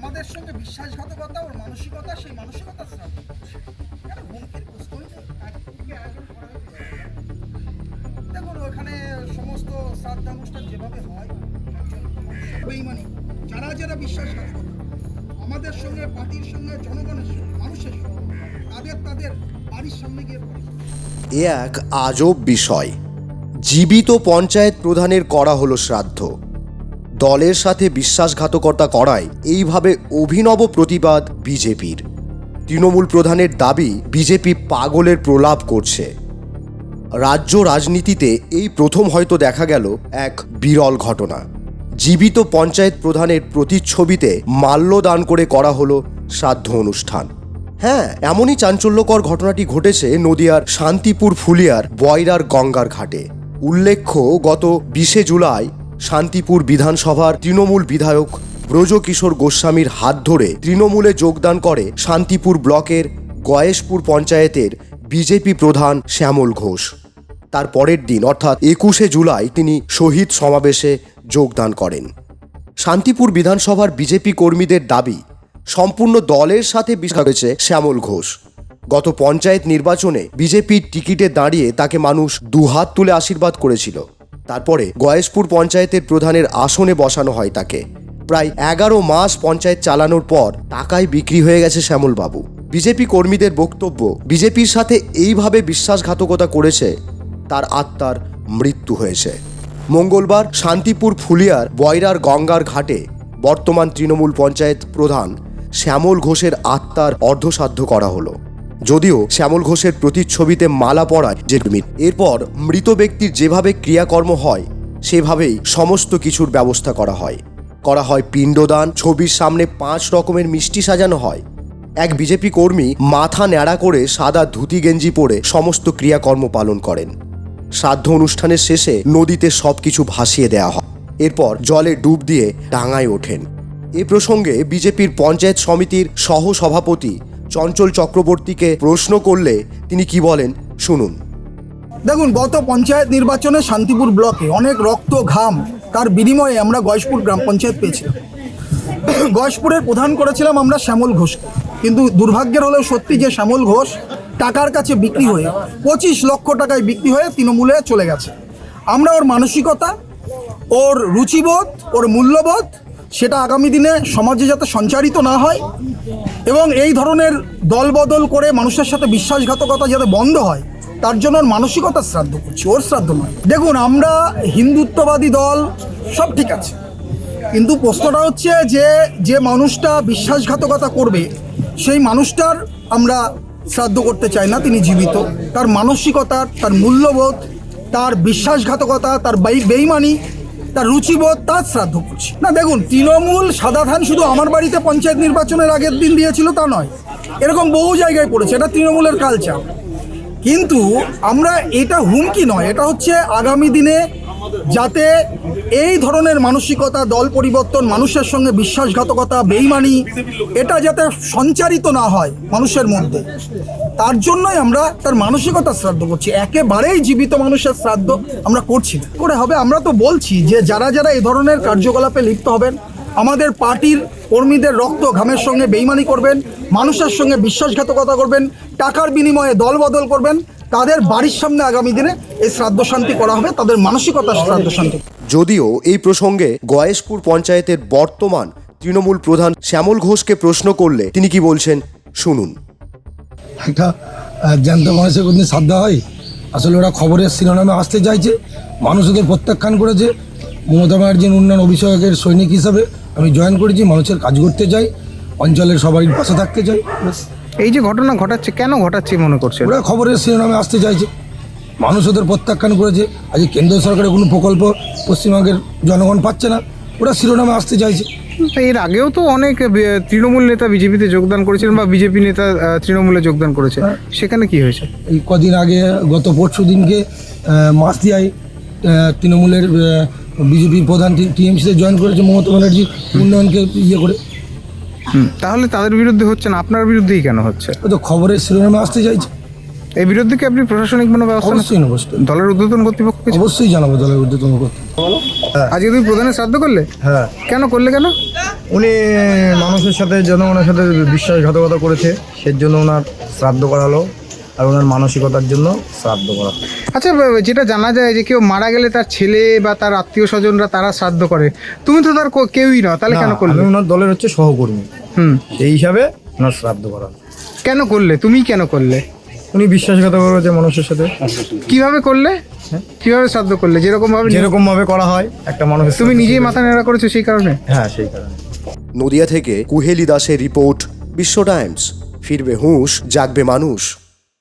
আমাদের সঙ্গে বিশ্বাসঘাতকতা ওর মানসিকতা, সেই মানসিকতা দেখুন, ওখানে সমস্ত শ্রাদ্ধানুষ্ঠান যেভাবে হয় বেইমানি, যারা যারা বিশ্বাসঘাতকতা আমাদের সঙ্গে পার্টির সঙ্গে, জনগণের সঙ্গে, মানুষের সঙ্গে, তাদের তাদের বাড়ির সামনে গিয়ে এ এক আজব বিষয়। জীবিত পঞ্চায়েত প্রধানের করা হলো শ্রাদ্ধ। দলের সাথে বিশ্বাসঘাতকতা করায় এইভাবে অভিনব প্রতিবাদ বিজেপির। তৃণমূল প্রধানের দাবি, বিজেপি পাগলের প্রলাপ করছে। রাজ্য রাজনীতিতে এই প্রথম হয়তো দেখা গেল এক বিরল ঘটনা। জীবিত পঞ্চায়েত প্রধানের প্রতিচ্ছবিতে মাল্যদান করে করা হলো শ্রাদ্ধ অনুষ্ঠান। হ্যাঁ এমনই চাঞ্চল্যকর ঘটনাটি ঘটেছে নদিয়ার শান্তিপুর ফুলিয়ার বয়রার গঙ্গার ঘাটে। উল্লেখ্য, গত বিশে জুলাই শান্তিপুর বিধানসভার তৃণমূল বিধায়ক ব্রজকিশোর গোস্বামীর হাত ধরে তৃণমূলে যোগদান করে শান্তিপুর ব্লকের গয়েশপুর পঞ্চায়েতের বিজেপি প্রধান শ্যামল ঘোষ। তার পরের দিন, অর্থাৎ একুশে জুলাই, তিনি শহীদ সমাবেশে যোগদান করেন। শান্তিপুর বিধানসভার বিজেপি কর্মীদের দাবি, সম্পূর্ণ দলের সাথে হয়েছে শ্যামল ঘোষ। গত পঞ্চায়েত নির্বাচনে বিজেপির টিকিটে দাঁড়িয়ে তাকে মানুষ দুহাত তুলে আশীর্বাদ করেছিল। তারপরে গয়েশপুর পঞ্চায়েতের প্রধানের আসনে বসানো হয় তাকে। প্রায় এগারো মাস পঞ্চায়েত চালানোর পর টাকায় বিক্রি হয়ে গেছে শ্যামলবাবু। বিজেপি কর্মীদের বক্তব্য, বিজেপির সাথে এইভাবে বিশ্বাসঘাতকতা করেছে, তার আত্মার মৃত্যু হয়েছে। মঙ্গলবার শান্তিপুর ফুলিয়ার বয়রার গঙ্গার ঘাটে বর্তমান তৃণমূল পঞ্চায়েত প্রধান শ্যামল ঘোষের আত্মার অর্ধসাধ্য করা হলো। যদিও শ্যামল ঘোষের প্রতিচ্ছবিতে মালা পরায় যে এরপর মৃত ব্যক্তির যেভাবে ক্রিয়াকর্ম হয়, সেভাবেই সমস্ত কিছুর ব্যবস্থা করা হয়। করা হয় পিণ্ডদান, ছবির সামনে পাঁচ রকমের মিষ্টি সাজানো হয়। এক বিজেপি কর্মী মাথা ন্যাড়া করে সাদা ধুতি গেঞ্জি পরে সমস্ত ক্রিয়াকর্ম পালন করেন। শ্রাদ্ধ অনুষ্ঠানের শেষে নদীতে সবকিছু ভাসিয়ে দেওয়া হয়। এরপর জলে ডুব দিয়ে ডাঙায় ওঠেন। এ প্রসঙ্গে বিজেপির পঞ্চায়েত সমিতির সহ সভাপতি চঞ্চল চক্রবর্তীকে প্রশ্ন করলে তিনি কি বলেন? শুনুন। দেখুন, গত পঞ্চায়েত নির্বাচনে শান্তিপুর ব্লকে অনেক রক্ত, ঘাম, তার বিনিময়ে আমরা গয়েশপুর গ্রাম পঞ্চায়েত পেয়েছিলাম। গয়েশপুরের প্রধান করেছিলাম আমরা শ্যামল ঘোষ। কিন্তু দুর্ভাগ্যের হলেও সত্যি যে শ্যামল ঘোষ টাকার কাছে বিক্রি হয়ে পঁচিশ লক্ষ টাকায় বিক্রি হয়ে তৃণমূলে চলে গেছে। আমরা ওর মানসিকতা, ওর রুচিবোধ, ওর মূল্যবোধ সেটা আগামী দিনে সমাজে যাতে সঞ্চারিত না হয় এবং এই ধরনের দলবদল করে মানুষের সাথে বিশ্বাসঘাতকতা যাতে বন্ধ হয়, তার জন্য ওর মানসিকতার শ্রাদ্ধ করছি, ওর শ্রাদ্ধ নয়। দেখুন, আমরা হিন্দুত্ববাদী দল, সব ঠিক আছে। কিন্তু প্রশ্নটা হচ্ছে যে যে মানুষটা বিশ্বাসঘাতকতা করবে, সেই মানুষটার আমরা শ্রাদ্ধ করতে চাই না, তিনি জীবিত। তার মানসিকতা, তার মূল্যবোধ, তার বিশ্বাসঘাতকতা, তার বেই- বেইমানি তার রুচিবোধ তার শ্রাদ্ধ করছি। না, দেখুন, তৃণমূল সাদা ধান শুধু আমার বাড়িতে পঞ্চায়েত নির্বাচনের আগের দিন দিয়েছিল তা নয়। এরকম বহু জায়গায় পড়েছে, এটা তৃণমূলের কালচার কিন্তু আমরা এটা হুমকি নয়, এটা হচ্ছে আগামী দিনে যাতে এই ধরনের মানসিকতা, দল পরিবর্তন, মানুষের সঙ্গে বিশ্বাসঘাতকতা, বেইমানি, এটা যাতে সঞ্চারিত না হয় মানুষের মধ্যে, তার জন্যই আমরা তার মানসিকতা শ্রাদ্ধ করছি। একেবারেই জীবিত মানুষের শ্রাদ্ধ আমরা করছি করে হবে, আমরা তো বলছি যে যারা যারা এই ধরনের কার্যকলাপে লিপ্ত হবেন, আমাদের পার্টির কর্মীদের রক্ত ঘামের সঙ্গে বেইমানি করবেন, মানুষের সঙ্গে বিশ্বাসঘাতকতা করবেন, টাকার বিনিময়ে দল বদল করবেন তাদের বাড়ির সামনে আগামী দিনে এই শ্রাদ্ধ শান্তি করা হবে তাদের মানসিকতার শ্রাদ্ধ শান্তি যদিও এই প্রসঙ্গে গয়েশপুর পঞ্চায়েতের বর্তমান তৃণমূল প্রধান শ্যামল ঘোষকে প্রশ্ন করলে তিনি কি বলছেন শুনুন। একটা জ্যান্ত মানুষের কোনদিন শ্রদ্ধা হয়। আসলে ওরা খবরের শিরোনামে আসতে চাইছে। মানুষ ওদের প্রত্যাখ্যান করেছে। মমতা ব্যানার্জির উন্নয়ন অভিষেকের সৈনিক হিসাবে আমি জয়েন করেছি। মানুষের কাজ করতে চাই। অঞ্চলের সবাই পাশে থাকতে চাই। ব্যাস। এই যে ঘটনা ঘটাচ্ছে কেন ঘটাচ্ছে মনে করছে ওরা খবরের শিরোনামে আসতে চাইছে। মানুষ ওদের প্রত্যাখ্যান করেছে। আজ কেন্দ্র সরকারের কোনো প্রকল্প পশ্চিমবঙ্গের জনগণ পাচ্ছে না। ওরা শিরোনামে আসতে চাইছে। এর আগেও তো অনেক তৃণমূল নেতা বিজেপিতে যোগদান করেছিলেন বা বিজেপি নেতা তৃণমূলে যোগদান করেছে সেখানে কি হয়েছে? এই কদিন আগে গত পরশু দিনকে মাসদিয়ায় তৃণমূলের বিজেপি প্রধান টিএমসিতে জয়েন করেছে মমতা ব্যানার্জি উন্নয়নকে ইয়ে করে। তাহলে তাদের বিরুদ্ধে হচ্ছে না আপনার বিরুদ্ধেই কেন হচ্ছে? তো খবরের শিরোনামে আসতে চাইছে। এই বিরুদ্ধে কি আপনি প্রশাসনিক কোনো ব্যবস্থা অবশ্যই নেব দলের ঊর্ধ্বতন কর্তৃপক্ষকে অবশ্যই জানাব দলের ঊর্ধ্বতন করতে আজকে তুমি প্রধানের শ্রাদ্ধ করলে? হ্যাঁ। কেন করলে কেন? উনি মানুষের সাথে জনগণের সাথে বিশ্বাসঘাতকতা করেছে সের জন্য ওনার শ্রাদ্ধ করালো আর ওনার মানসিকতার জন্য শ্রাদ্ধ করা। আচ্ছা যেটা জানা যায় যে কেউ মারা গেলে তার ছেলে বা তার আত্মীয় স্বজনরা তারা শ্রাদ্ধ করে। তুমি তো তার কেউই না তাহলে কেন করলে? ওনার দলের হচ্ছে সহকর্মী। হুম। এই হিসাবে ওনার শ্রাদ্ধ করা। কেন করলে? তুমি কেন করলে? উনি বিশ্বাসঘাতক যে মানুষের সাথে। কীভাবে করলে? কীভাবে শ্রাদ্ধ করলে? যেরকম ভাবে যেরকম ভাবে করা হয় একটা মানুষের তুমি সাথে- নিজেই মাথা নেড়া করেছ সেই কারণে? হ্যাঁ সেই কারণে। নদিয়া থেকে কুহেলি দাসের রিপোর্ট বিশ্ব টাইমস। ফিরবে হুঁশ জাগবে মানুষ।